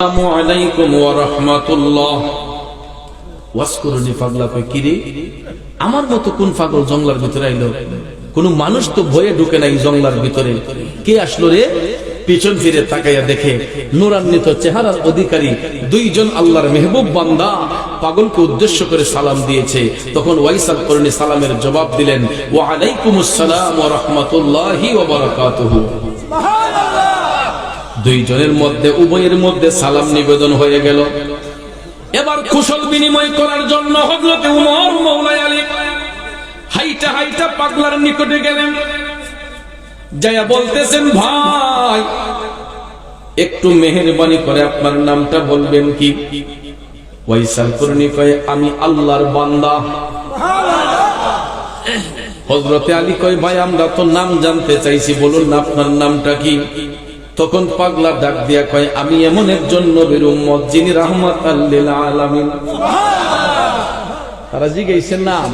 আসসালামু আলাইকুম আমার মতো কোন জঙ্গলার ভিতরে কোন মানুষ তো ভয়ে ঢুকে নাই জঙ্গলার ভিতরে। কে আসলো রে? পিছন ফিরে তাকাইয়া দেখে নুরান্বিত চেহারার অধিকারী দুইজন আল্লাহর মেহবুব বান্দা পাগলকে উদ্দেশ্য করে সালাম দিয়েছে। তখন ওয়াইসাল করণী সালামের জবাব দিলেন, ওয়া আলাইকুমুস সালাম ওয়া রাহমাতুল্লাহি ওয়া বারাকাতুহু। দুইজনের মধ্যে, উভয়ের মধ্যে সালাম নিবেদন হয়ে গেল। এবার কুশল বিনিময় করার জন্য হজরতে উমর মৌলাই আলী হাইটা হাইটা পাগলার নিকটে গেলেন। যাইয়া বলতেছেন, ভাই, একটু মেহেরবানি করে আপনার নামটা বলবেন কি? ওয়াইসাল করনি কয়ে, আমি আল্লাহর বান্দা। হজরতে আলী কয়, ভাই, আমরা তো নাম জানতে চাইছি, বলুন আপনার নামটা কি? তখন পাগলা ডাক দিয়া কয়, আমি এমন একজন নবীর উম্মত যিনি রাহমাত আল্লিল আলামিন। তারা জিজ্ঞাসেন নাম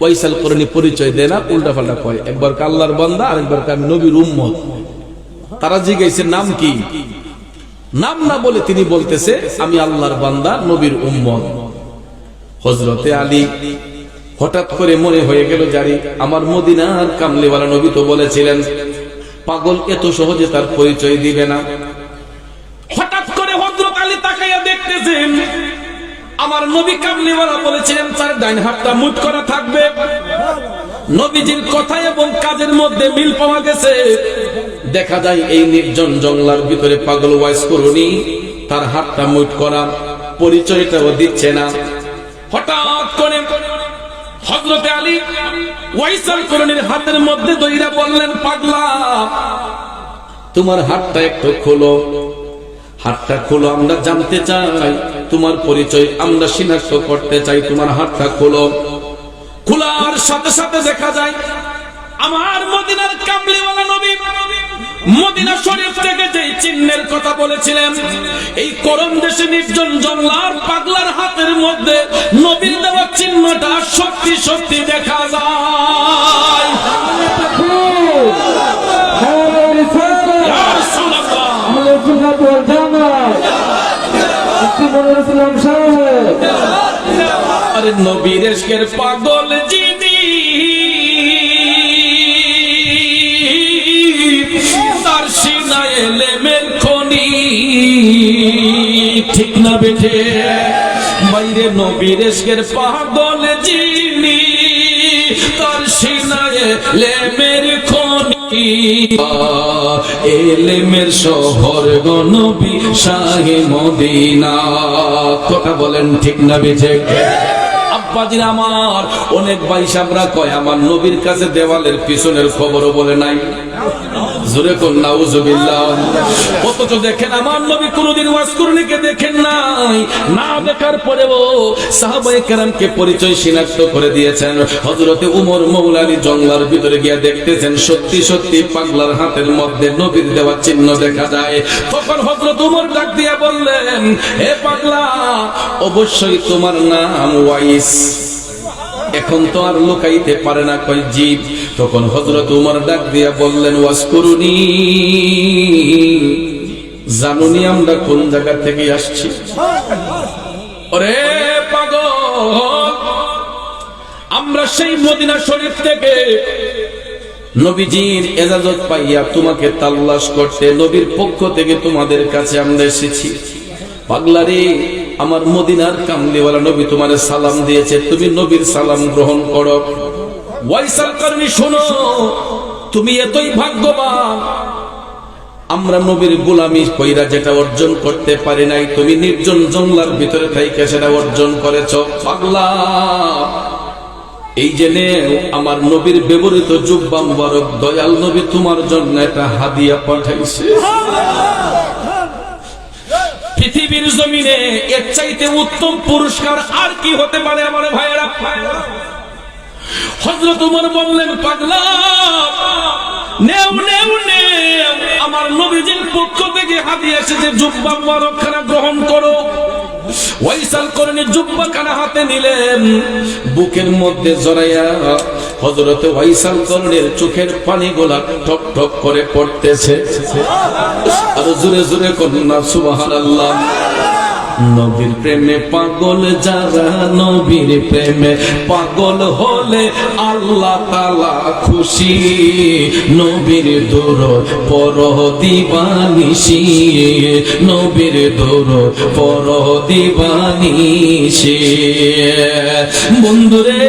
ওয়াইসাল করনি পরিচয় দেয় না। উল্টা পাল্টা কয়, একবার আল্লাহর বান্দা, আরেকবার আমি নবীর উম্মত। তারা জিজ্ঞাসেন নাম কি? নাম না বলে তিনি বলতেছে, আমি আল্লাহর বান্দা, নবীর উম্মত। হজরতে আলী হঠাৎ করে মনে হয়ে গেল জারি আমার মদিনার কামলিওয়ালা নবী তো বলেছিলেন পাগল এত সহজে তার পরিচয় দিবে না। হঠাৎ করে হজরত আলী তাকাইয়া দেখতেছেন, আমার নবী কামলিওয়ালা বলেছিলেন তার ডাইন হাতটা মুট করা থাকবে। নবীজির কথা এবং কাজের মধ্যে মিল পাওয়া গেছে। দেখা যায়, এই নির্জন জঙ্গলার ভিতরে পাগল ওয়াইস করুনি, তার হাতটা মুট করা পরিচয়টাও দিচ্ছে না। হঠাৎ করে হজরতে আলী ওয়াইসাল করণীর হাতের মধ্যে দইরা বললেন, পাগলা, তোমার হাতটা একটু খোলো। হাতটা খোলো, আমরা জানতে চাই, তোমার পরিচয়, আমরা শনাক্ত করতে চাই, তোমার হাতটা খোলো। খোলার সাথে সাথে দেখা যায়, আমার মদিনার কামলিওয়ালা নবী মদিনা শরীফ থেকে যে চিহ্নের কথা বলেছিলেন এই করম দেশে নির্জন জঙ্গলার পাগলার হাতের মধ্যে নবীর দেওয়া চিহ্নটা সত্যি সত্যি দেখা যায়। আরে নবীর পাগল যিনি খনি। ঠিক না বেঠে? বাইরে পাগল যিনি তার সিনায় লেমের খনি। এলেমের শহর গনবী শাহে মদিনা। কথা বলেন ঠিক না বেঠে? আব্বাজির আমার, অনেক বাইশ আমরা কয়, আমার নবীর কাছে দেওয়ালের পিছনের খবরও বলে নাই। জোরে কোন, নাউজুবিল্লাহ। অথচ দেখেন, আমার নবী কোনদিন ওয়াসকুরনিকে দেখেন নাই। না দেখার পরেও সাহাবায়ে কেরামকে পরিচয় শনাক্ত করে দিয়েছেন। হযরতে উমর মৌলানি জঙ্গলার ভিতরে গিয়ে দেখতেছেন, সত্যি সত্যি পাগলার হাতের মধ্যে নবীর দেওয়া চিহ্ন দেখা যায়। তখন হযরত উমর ডাক দিয়া বললেন হে পাগলা, অবশ্যই তোমার নাম ওয়াইস। এখন তো আর লুকাইতে পারে না কয় জীব তখন হজরত উমর ডাক দিয়া বললেন ওয়াসকুরুনি জানুনি আমরা কোন জায়গা থেকে আসছি? ওরে পাগল, আমরা সেই মদিনা শরীফ থেকে নবীজির এজাজত পাইয়া তোমাকে তাল্লাশ করতে নবীর পক্ষ থেকে তোমাদের কাছে আমরা এসেছি। পাগলারে আমার মদিনার কামলিওয়ালা নবী তোমার সালাম দিয়েছে, তুমি নবীর সালাম গ্রহণ করো। শোনো, তুমি এতই ভাগ্যবান। আমরা নবীর গোলামি কইরা যেটা অর্জন করতে পারি নাই, তুমি নির্জন জঙ্গলার ভিতরে থাইকে সেটা অর্জন করেছ। পাগলা। এই জেনে আমার নবীর ব্যবহৃত জুব্বা মুবারক, দয়াল নবী তোমার জন্য একটা হাদিয়া পাঠাইছে। পৃথিবীর জমিনে এর চাইতে উত্তম পুরস্কার আর কি হতে পারে আমার ভাইয়েরা? হজরত উমর বললেন, পাগলা, নেও নেও নেও। আমার নবীজির পক্ষ থেকে হাতি এসেছে জুব্বা মুবারকখানা গ্রহণ করো। ওয়াইসাল করনে জুব্বা খানা হাতে নিলেন। বুকের মধ্যে জড়াইয়া হজরত ওয়াইসাল করনের চোখের পানি গোলা টপ টপ করে পড়তেছে। আর জোরে জোরে সুবাহান আল্লাহ নবীর প্রেমে পাগল, যারা নবীর প্রেমে পাগল হলে আল্লাহ তালা খুশি। নবীর দূর পর দিবানিসি নবীর দূর পর দিবানিসি বন্ধুরে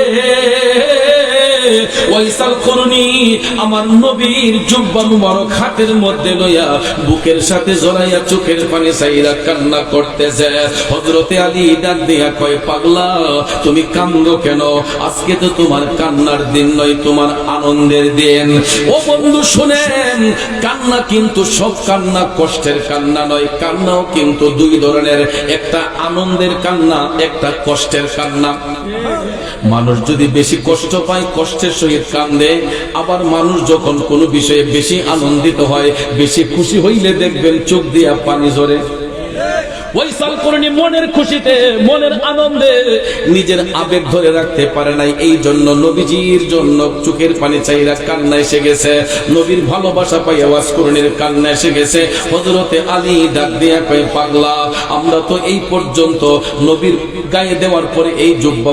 তুমি কান্দো কেন? আজকে তো তোমার কান্নার দিন নয়, তোমার আনন্দের দিন। ও বন্ধু, শুনেন, কান্না কিন্তু সব কান্না কষ্টের কান্না নয়, কান্নাও কিন্তু দুই ধরনের। একটা আনন্দের কান্না, একটা কষ্টের কান্না। মানুষ যদি বেশি কষ্ট পায়, কষ্টের সহিত কান্দে। আবার মানুষ যখন কোনো বিষয়ে বেশি আনন্দিত হয়, বেশি খুশি হইলে দেখবেন চোখ দিয়া পানি ঝরে। মনের খুশিতে, মনের আনন্দে। নিজের আবেগ ধরে রাখতে পারে নাই, এই জন্য নবীজির জন্য চোখের পানি চাইরা কান্না এসে গেছে। নবীর ভালোবাসা পাই আওয়াজ কান্না এসে গেছে। হজরতে আলী ডাক দিয়া পাগলা, আমরা তো এই পর্যন্ত নবীর গায়ে দেওয়ার পরে এই জুব্বা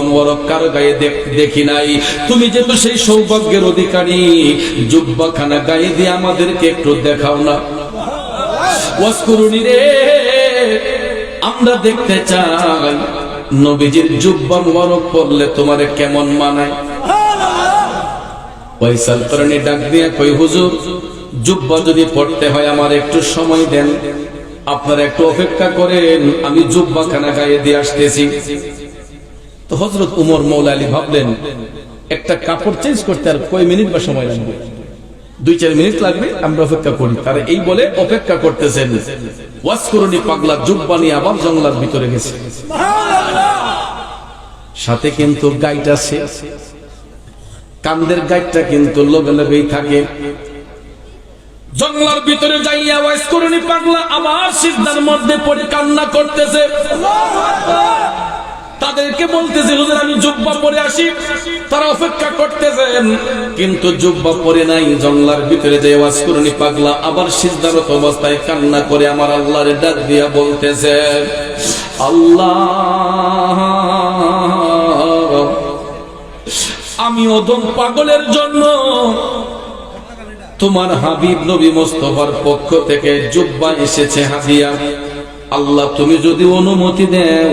কারও গায়ে দেখ- নাই। তুমি যেহেতু সেই সৌভাগ্যের অধিকারী জুব্বা খানা গায়ে দিয়ে আমাদেরকে একটু দেখাও না। ওয়াসকুরুনি রে আমরা দেখতে চাই, নবীজির জুব্বা মুবারক পড়লে তোমারে কেমন করণী ডাক দিয়া কই হুজুর, জুব্বা যদি পড়তে হয় আমার একটু সময় দেন। আপনারা একটু অপেক্ষা করেন, আমি জুব্বা খানা গায়ে দিয়ে আসতেছি। তো হজরত উমর মৌলা আলী ভাবলেন, একটা কাপড় চেঞ্জ করতে আর কয় মিনিট বা সময় লাগবে? দুই চার মিনিট লাগবে, আমরা অপেক্ষা করি। তারা এই বলে অপেক্ষা করতেছেন। ওয়াজ করুনি পাগলা জুব্বা নিয়ে আবার জঙ্গলার ভিতরে গেছে। সাথে কিন্তু গাইড আছে। কান্দের গাইডটা কিন্তু লোভে লোভেই থাকে। জঙ্গলার ভিতরে যাইয়া ওয়াইস করুনি পাগলা আবার সিদ্ধার মধ্যে পড়ে কান্না করতেছে। তাদেরকে বলতেছে, হুজুর, আমি জুব্বা পরে আসি। তারা অপেক্ষা করতেছেন, কিন্তু জুব্বা পরে নাই, জঙ্গলার ভিতরে যে ওয়াজ করুনি পাগলা, আবার সিদ্ধারত অবস্থায় কান্না করে আমার আল্লাহরে ডাক দিয়া বলতেছে, আল্লাহ, আমি ওদম পাগলের জন্য তোমার হাবিব নবী মোস্তফার পক্ষ থেকে জুব্বা এসেছে হাদিয়া আল্লাহ, তুমি যদি অনুমতি দেও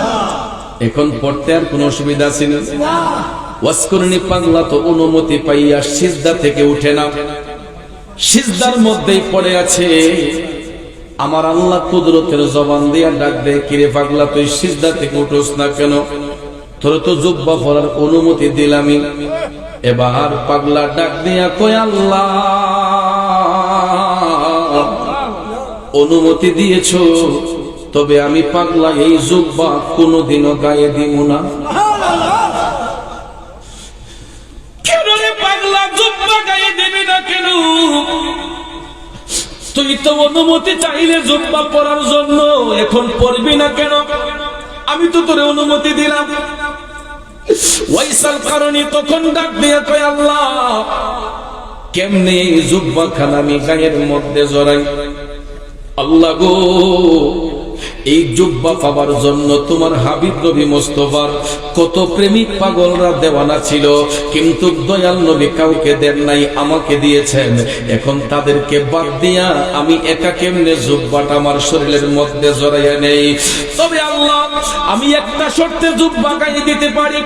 এখন পড়তে আর কোনো অসুবিধা ছিল ওয়াসকরণী পাগলা তো অনুমতি পাইয়া সিজদা থেকে উঠে না সিজদার মধ্যেই পড়ে আছে আমার আল্লাহ কুদরতের জবান দিয়া ডাক দেয় কিরে পাগলা তুই সিজদা থেকে উঠোস না কেন? তোর তো জুব্বা পরার অনুমতি দিলামই। এবার পাগলা ডাক দিয়া কয় আল্লাহ অনুমতি দিয়েছ তবে আমি পাগলা, এই জুব্বা কোনোদিনও গায়ে দিব না। পাগলা গায়ে দিবি না কেন? তুই তো অনুমতি চাইলে জুব্বা পরার জন্য এখন পড়বি না কেন? আমি তো তোরে অনুমতি দিলাম। ওয়াইসাল কারণে তখন ডাক দিয়ে কয় আল্লাহ, কেমনে জুব্বা খান আমি গায়ের মধ্যে জড়াই? আল্লাহ গো এই জুব্বা পাবার জন্য তোমার হাবিব নবী মোস্তফার কত প্রেমিক পাগলরা দেওয়ানা ছিল, কিন্তু দয়াল নবী কাউকে দেন নাই, আমাকে দিয়েছেন। এখন তাদেরকে বাদ দিয়া আমি একা কেমনে জুব্বাটা আমার শরীরের মধ্যে জড়াইয়া নেই? তবে আল্লাহ, আমি একটা শর্তে জুব্বা গায়ে দিতে পারি।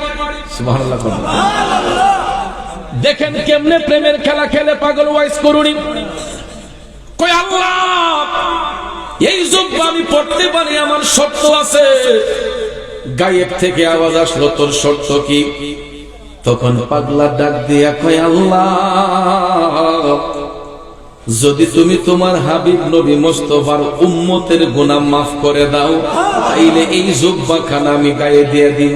দেখেন কেমনে প্রেমের খেলা খেলে পাগল ওয়াইস করুনি। কই আল্লাহ এই জুব্বা আমি পড়তে পারি, আমার শর্ত আছে। গায়েব থেকে আওয়াজ আসলো, তোর শর্ত কি? তখন পাগলা ডাক দিয়া কয়, আল্লাহ, যদি তুমি তোমার হাবিব নবী মোস্তফার উম্মতের গুনাহ মাফ করে দাও, তাইলে এই জুব্বা আমি গায়ে দিয়ে দিই।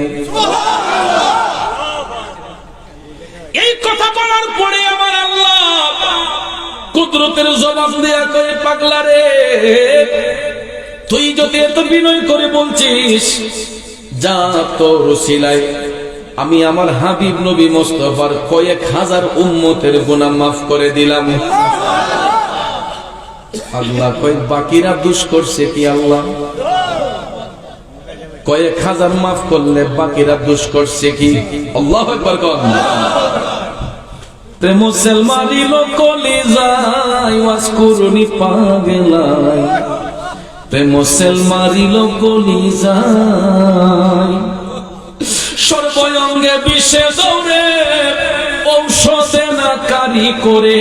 কুদরতের জবাব দেয়া করে পাগলা রে। তুই যদি এত বিনয় করে বলছিস, যা তোর সিলাই আমি আমার হাবিব নবী মোস্তফার কয়েক হাজার উম্মতের গুনাহ মাফ করে দিলাম। আল্লাহ কয়েক বাকিরা দুষ করছে কি আল্লাহ? কয়েক হাজার মাফ করলে বাকিরা দুষ করছে কি? আল্লাহ একবার তে মুসলমানি লোকলি যাই ওয়াজ করুনি পাগলাই। তে মুসলমানি লোকলি যাই সর্বঙ্গে বিষে দৌড়ে, ঔষধে না কারি করে।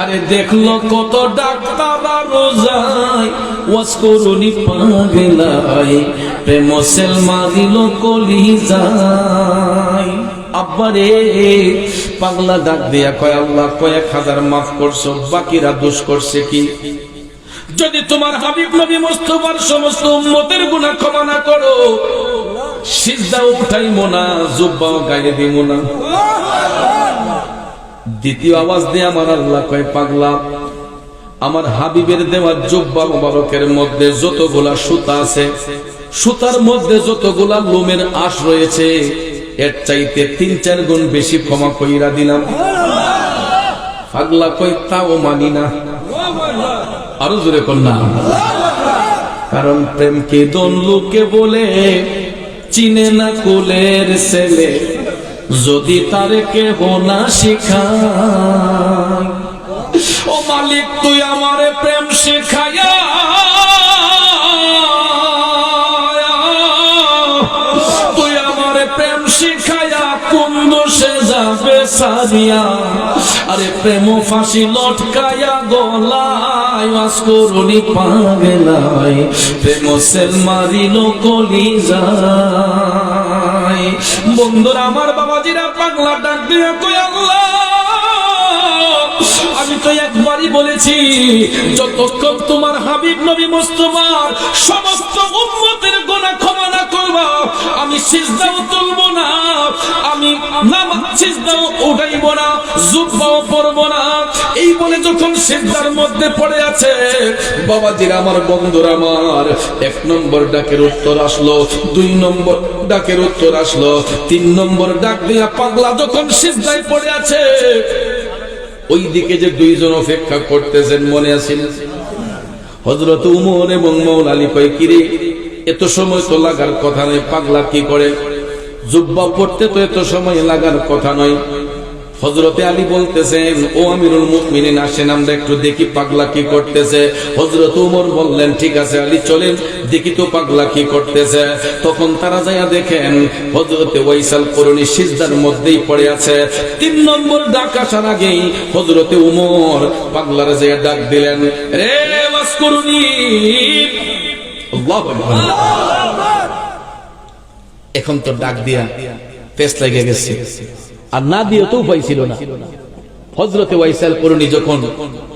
আরে দেখল কত ডাক্তার রোজাই ওয়াজ করুনি পাগলাই। প্রেম সেল মারিল কলি যায়। আব্বারে পাগলা ডাক দিয়া কয়, আল্লাহ কয়েক হাজার মাফ করছ, বাকিরা দোষ করছে কি? যদি তোমার হাবিব নবী মোস্তফার সমস্ত উম্মতের গুনাহ ক্ষমা না করো সিজদাও উঠাইমো না, জুব্বাও গায়ে দিব না। দ্বিতীয় আওয়াজ দিয়ে আমার আল্লাহ কয়, পাগলা, আমার হাবিবের দেওয়া জুব্বা মুবারকের মধ্যে যতগুলা সুতা আছে, সুতার মধ্যে যতগুলা লোমের আশ রয়েছে এর চাইতে তিন, চার গুণ বেশি ক্ষমা কইরা দিলাম। পাগলা কই তাও মানি না। আরও জোরে কন্যা কারণ প্রেমকে দন লোকে বলে, চিনে না কুলের ছেলে। যদি তার কেহ না শিখায়, ও মালিক, তুই আমারে প্রেম শিখায়া সারিয়া আরে প্রেম ফাঁসি গলায় মাস পাগলাই প্রেম সেল মারিল কলি যায় বন্ধুরা, আমার বাবাজিরা পাগলা ডাক দিয়ে আমি তো একবারই বলেছি, যতক্ষণ তোমার হাবিব নবী মুস্তফার সমস্ত উম্মতের গোনা আমি সিজদাও তুলবো না, আমি নামাজ সিজদাও উঠাইব না, জুব্বাও পরব না। এই বলে যখন সিজদার মধ্যে পড়ে আছে, বাবাজির আমার, বন্ধুরা আমার, এক নম্বর ডাকের উত্তর আসলো, দুই নম্বর ডাকের উত্তর আসলো, তিন নম্বর ডাক দিয়া পাগলা যখন সিজদায় পড়ে আছে ওই দিকে যে দুইজন অপেক্ষা করতেছেন মনে আছেন হজরত উমর এবং মৌল আলী কয়, কিরে এত সময় তো লাগার কথা নয়, পাগলা কি করে? জুব্বা পড়তে তো এত সময় লাগার কথা নয়। হজরতে আলী বলতেছেন, ও আমিরুল মুমিনিন, আসেন, আমরা একটু দেখি পাগলা কি করতেছে। হজরত উমর বললেন, ঠিক আছে আলী, চলেন, দেখি তো পাগলা কি করতেছে। তখন তারা যাইয়া দেখেন হজরতে ওয়াইসাল করুনি সিজদার মধ্যেই পড়ে আছে। তিন নম্বর ডাক আসার আগেই হজরতে উমর পাগলার যাইয়া ডাক দিলেন, রে ওয়াস করুনি। এখন তো ডাক দিয়া তেজ লেগে গেছে। আর না দিয়ে তো উপায় ছিল না। হজরতে ওয়াইসাল করুনি যখন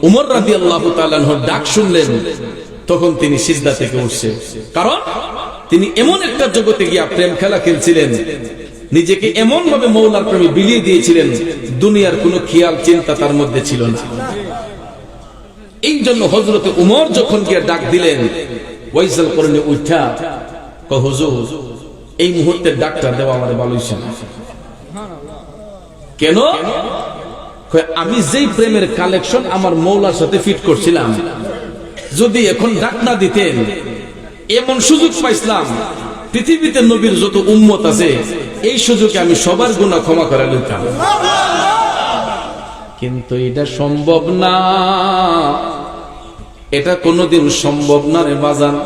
উমর রাদি আল্লাহ ডাক শুনলেন, তখন তিনি সিজদা থেকে উঠছে। কারণ তিনি এমন একটা জগতে গিয়া প্রেম খেলা খেলছিলেন, নিজেকে এমন ভাবে মৌলার প্রেমে বিলিয়ে দিয়েছিলেন, দুনিয়ার কোনো খেয়াল, চিন্তা তার মধ্যে ছিল না। এই জন্য হজরতে উমর যখন গিয়ে ডাক দিলেন ওয়াইসাল করুনি উঠা হুজুর, এই মুহূর্তে ডাক্তার দেওয়া আমার ভালো হইছে না কেন আমি যেই প্রেমের কালেকশন আমার মৌলার সাথে ফিট করছিলাম। যদি এখন ডাক না দিতেন, এমন সুযোগ পাইছিলাম, পৃথিবীতে নবীর যত উম্মত আছে, এই সুযোগে আমি সবার গুণা ক্ষমা করে নিতাম কিন্তু এটা সম্ভব না। এটা কোনোদিন সম্ভব না রে বাজান।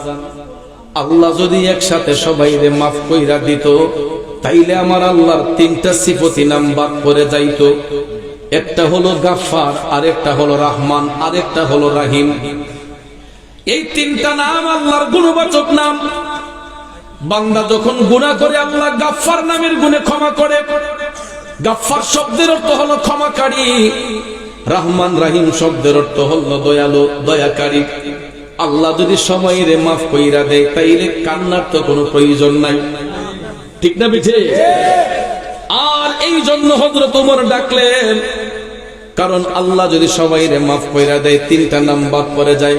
আল্লাহ যদি একসাথে সবাই রে মাফ কইরা দিত, তাইলে আমার আল্লাহর তিনটা সিফতি নাম বাদ করে যাইতো। একটা হলো গাফার আরেকটা হলো রহমান, আরেকটা হলো রাহিম। এই তিনটা নাম আল্লাহর গুণবাচক নাম। বান্দা যখন গুনাহ করে, আল্লাহ গাফার নামের গুণে ক্ষমা করে। গাফার শব্দের অর্থ হলো ক্ষমাকারী। রহমান রাহিম শব্দের অর্থ হল দয়ালু, দয়াকারী। আল্লাহ যদি সময় রে মাফ কইরা দেয়, তাইলে কান্নার তো কোনো প্রয়োজন নাই। ঠিক না বিঠে? আর এই জন্য হজরত উমর ডাকলেন, কারণ আল্লাহ যদি সবাই রে মাফ কইরা দেয়, তিনটা নাম বাদ পড়ে যায়।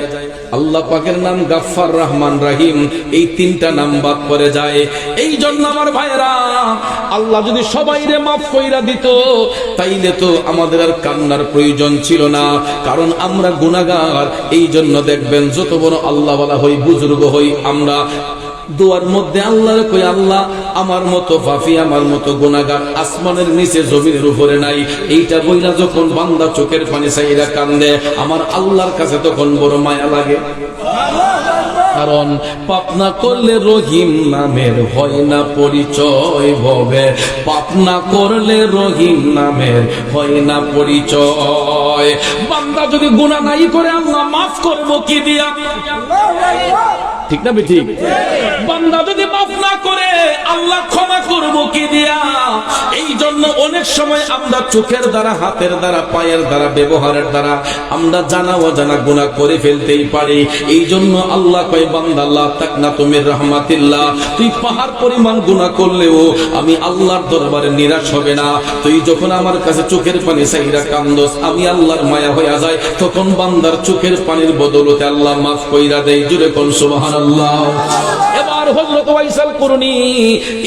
আল্লাহ পাকের নাম গাফার রহমান রাহিম। এই তিনটা নাম বাদ পড়ে যায়। এই জন্য আমার ভাইরা আল্লাহ যদি সবাই রে মাফ কইরা দিত, তাইলে তো আমাদের আর কান্নার প্রয়োজন ছিল না। কারণ আমরা গুণাগার এই জন্য দেখবেন যত বড় আল্লাহ বলা হই, বুজুর্গ হই আমরা। দোয়ার মধ্যে আল্লাহর কই আল্লাহ, আমার মতো ফাফি আমার মতো গুনাহগার আসমানের নিচে জমিনের উপরে নাই। এইটা বইলা যখন বান্দা চোখের পানি চাইরা কান্দে, আমার আল্লাহর কাছে তখন বড় মায়া লাগে। কারণ পাপনা করলে রহিম নামের হয় না, পরিচয় ভবে পাপনা করলে রহিম নামের হয় না, পরিচয়। বান্দা যদি গুনাহ নাই করে, আল্লাহ মাফ করব কি দিয়া? ঠিক না ঠিক বান্দা যদি করে আল্লাহ ক্ষমা করব কি দিয়া? এই জন্য অনেক সময় আমরা চোখের দ্বারা, হাতের দ্বারা, পায়ের দ্বারা, ব্যবহারের দ্বারা আমরা জানা অজানা গুনাহ করে ফেলতেই পারি। এই জন্য আল্লাহ কয়, বান্দা আল্লাহ তাক না তুমি রহমাতিল্লাহ। তুই পাহাড় পরিমাণ গুনাহ করলেও আমি আল্লাহর দরবারে নিরাশ হবে না। তুই যখন আমার কাছে চোখের পানি চাইরা কান্দস, আমি আল্লাহর মায়া হইয়া যায় তখন বান্দার চোখের পানির বদলতে আল্লাহ মাফ কইরা দেয়। জুড়ে কোন, সুবহানাল্লাহ। এবার হযরত ওয়াইসাল করুনি।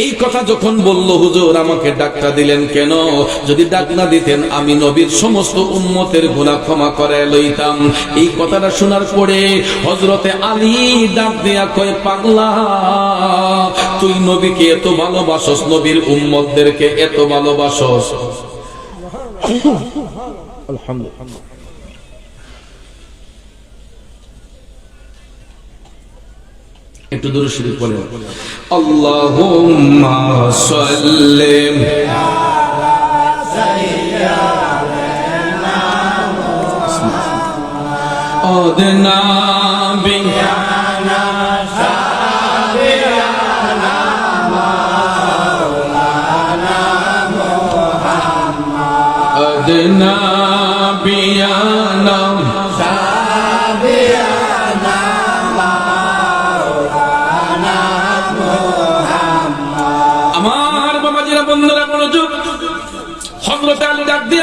এই কথা যখন বলল, হুজুর, আমাকে ডাকটা দিলেন কেন? যদি ডাক না দিতেন, আমি নবীর সমস্ত উম্মতের গুনাহ ক্ষমা করে লইতাম। এই কথাটা শোনার পরে হযরতে আলী ডাক দেয়া কয়, পাগলা, তুই নবীকে এত ভালোবাসস, নবীর উম্মতদেরকে এত ভালোবাসস? আলহামদুলিল্লাহ। একটু দূরে শুরু বলেন। আল্লাহুম্মা সাল্লি আলা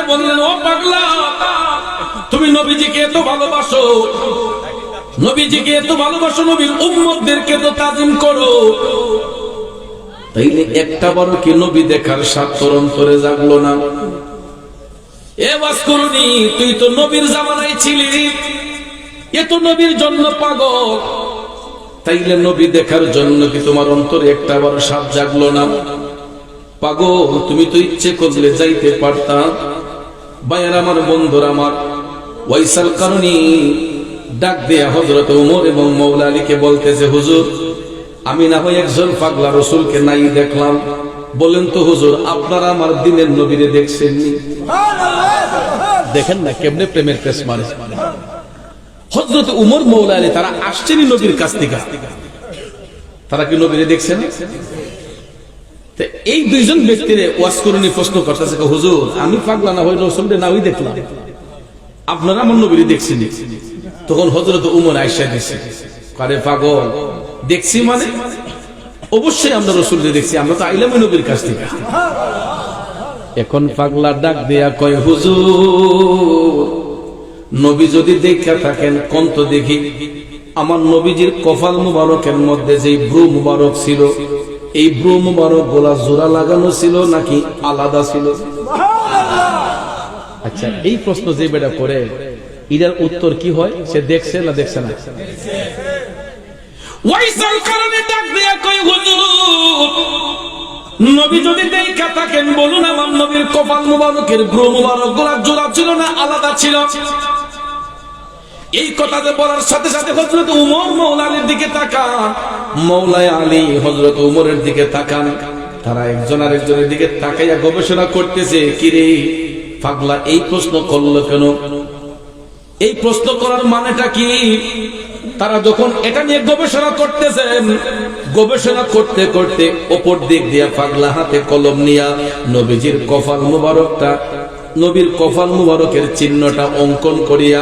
বললেন, ও পাগলা, তুমি নবীজিকে এত ভালোবাসো। নবীজিকে এত ভালোবাসো, নবীর উম্মতদেরকে তো তাজিম করো। তাইলে একটা বড় কি নবী দেখার তোর অন্তরে জাগলো না? এ বাস্করুনি তুই তো নবীর জামানায় ছিলি। এ তো নবীর জন্য পাগল। তাইলে নবী দেখার জন্য কি তোমার অন্তরে একটা বড় সাপ জাগলো না? পাগল, তুমি তো ইচ্ছে করলে যাইতে পারতাম বায়ার আমার, বন্ধুর আমার। ওয়াইসাল কারণী ডাক দেয়া হজরত উমর এবং মৌলা আলীকে বলতেছে, হুজুর, আমি না হয় একজন পাগলা রসুলকে নাই দেখলাম। বলেন তো হুজুর, আপনারা আমার দিনের নবীরে দেখছেননি দেখেন না কেমনে প্রেমের পেশ মানে হজরত উমর মৌলা আলী, তারা আসছেনই নবীর কাছ থেকে। তারা কি নবীরে দেখছেন এই দুইজন ব্যক্তিরে ওয়াজ করুনি প্রশ্ন করতেছে হুজুর, আমি পাগলা না হই রসুলরে না হই দেখলাম। আপনারা আমার নবীরে দেখছেন তখন হজরত উমর আইসা দিছে কারে পাগল, দেখছি মানে? অবশ্যই আমরা রসুলরে দেখছি, আমরা তো আইলাম নবীর কাছ থেকে। এখন পাগলা ডাক দেয়া কয়, হুজুর, নবী যদি দেখা থাকেন, কন্ত দেখি, আমার নবীজির কপাল মুবারকের মধ্যে যে ভ্রু মুবারক ছিল এই ব্রু মুবারক গোলা জোড়া লাগানো ছিল নাকি আলাদা ছিল? আচ্ছা এই প্রশ্ন যে বেটা করে এটার উত্তর কি হয়? সে দেখছে না দেখছে না? ওয়াইসাল কারণে ডাক দেয়া কই হুজুর নবী যদি দেখা থাকেন বলুন আমার নবীর কপাল মুবারকের ব্রু মুবারক গোলা জোড়া ছিল না আলাদা ছিল? এই কথাতে বলার সাথে সাথে হজরত উমর মৌলা দিকে তাকান। মৌলায় আলী হজরত উমরের দিকে তাকান। তারা একজন আরেকজনের দিকে তাকাইয়া গবেষণা করতেছে কিরে পাগলা, এই প্রশ্ন করল কেন? এই প্রশ্ন করার মানেটা কি? তারা যখন এটা নিয়ে গবেষণা করতেছেন, গবেষণা করতে করতে ওপর দিক দিয়া পাগলা হাতে কলম নিয়া নবীজির কফাল মুবারকটা, নবীর কফাল মুবারকের চিহ্নটা অঙ্কন করিয়া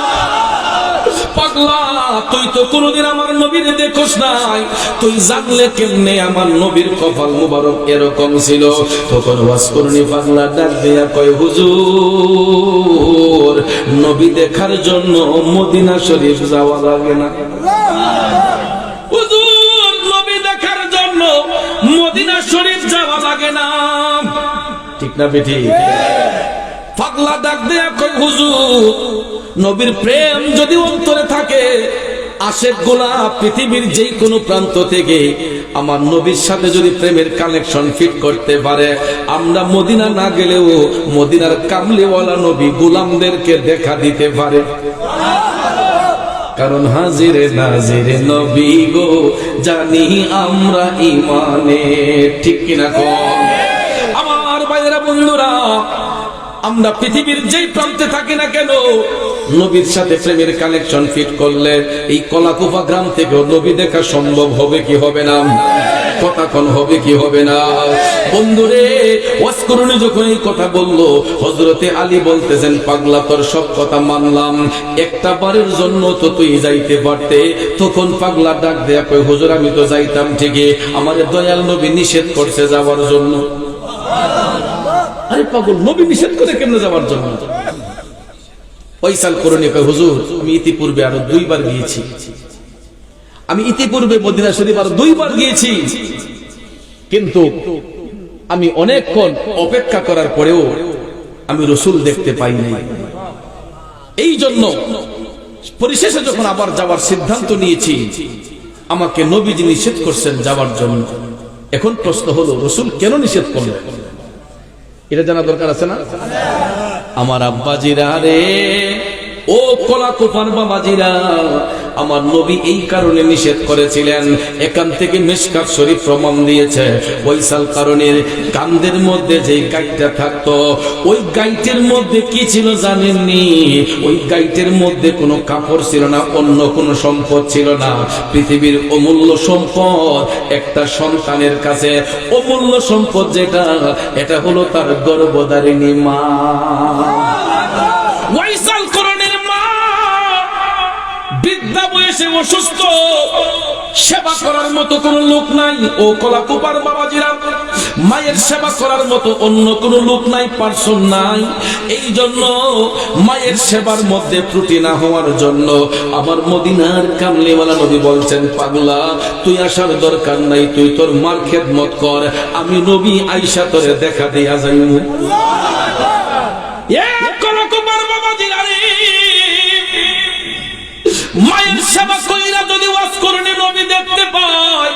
তুই তো কোনোদিন আমার নবীর দেখোস নাই। তুই জানলে কেমনে আমার নবীর কপাল মুবারক এরকম ছিল? তখন ওয়াজ করুনি পাগলা ডাক দিয়া কয়, হুজুর, নবী দেখার জন্য মদিনা শরীফ যাওয়া লাগে না। হুজুর, নবী দেখার জন্য মদিনা শরীফ যাওয়া লাগে না। ঠিক না বেটি পাগলা ডাক দেয়া কয়, হুজুর, নবীর প্রেম যদি অন্তরে থাকে আশেক গোলা পৃথিবীর যে কোনো প্রান্ত থেকে আমার নবীর সাথে যদি প্রেমের কানেকশন ফিট করতে পারে, আমরা মদিনা না গেলেও মদিনার কামলিওয়ালা নবী গোলামদেরকে দেখা দিতে পারে। কারণ হাজিরে নাজিরে নবী গো, জানি আমরা ইমানে ঠিক কিনা কম। আমরা পৃথিবীর যেই প্রান্তে থাকি না কেন, নবীর সাথে প্রেমের কানেকশন ফিট করলে এই কলাকুপা গ্রাম থেকে নবী দেখা সম্ভব হবে কি হবে না? হবে কি হবে না? কথা বলল হজরতে আলী বলতেছেন, পাগলা, তোর সব কথা মানলাম। জন্য যাইতে পারতে। তখন পাগলা ডাক দেয়া কই আমি তো যাইতাম আমার দয়াল নবী নিষেধ করছে যাওয়ার জন্য। পাগল, নবী নিষেধ করে কেমনে যাওয়ার জন্য? পয়সাল করণে কয়, হুজুর, আমি ইতিপূর্বে আরও দুইবার গিয়েছি। আমি ইতিপূর্বে মদিনা শরীফ আরও দুইবার গিয়েছি। কিন্তু আমি অনেকক্ষণ অপেক্ষা করার পরেও আমি রসুল দেখতে পাই নাই। এই জন্য পরিশেষে যখন আবার যাওয়ার সিদ্ধান্ত নিয়েছি, আমাকে নবীজি নিষেধ করছেন যাওয়ার জন্য। এখন প্রশ্ন হলো, রসুল কেন নিষেধ করলেন? এটা জানা দরকার আছে না? আমার আব্বাজিরা রে ও কলা তুফান বাবাজিরা আমার নবী এই কারণে নিষেধ করেছিলেন। এখান থেকে মিসকাত শরীফ প্রমাণ দিয়েছে। ওইসাল কারণের কান্দের মধ্যে যে গাইটা থাকতো, ওই গাইটের মধ্যে কি ছিল জানেননি? ওই গাইটের মধ্যে কোনো কাপড় ছিল না, অন্য কোনো সম্পদ ছিল না। পৃথিবীর অমূল্য সম্পদ একটা সন্তানের কাছে। অমূল্য সম্পদ যেটা, এটা হলো তার গর্ভধারিণী মা। বৃদ্ধা বয়সে অসুস্থ সেবা করার মতো কোন লোক নাই। ও কলা কুপার বাবাজিরা মায়ের সেবা করার মতো অন্য কোন লোক নাই পার্সন নাই। এই জন্য মায়ের সেবার মধ্যে ত্রুটি না হওয়ার জন্য আমার মদিনার কামলিওয়ালা নবী বলছেন পাগলা তুই আসার দরকার নাই তুই তোর মার খেদমত কর। আমি নবী আইসা তোরে দেখা দিয়া যাইমু। এক মায়ের সেবা কইরা যদি ওয়াজ করণে নবী দেখতে পায়,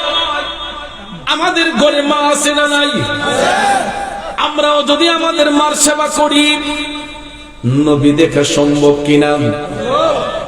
আমাদের ঘরে মা আছে না নাই? আমরাও যদি আমাদের মার সেবা করি, নবী দেখা সম্ভব কিনা?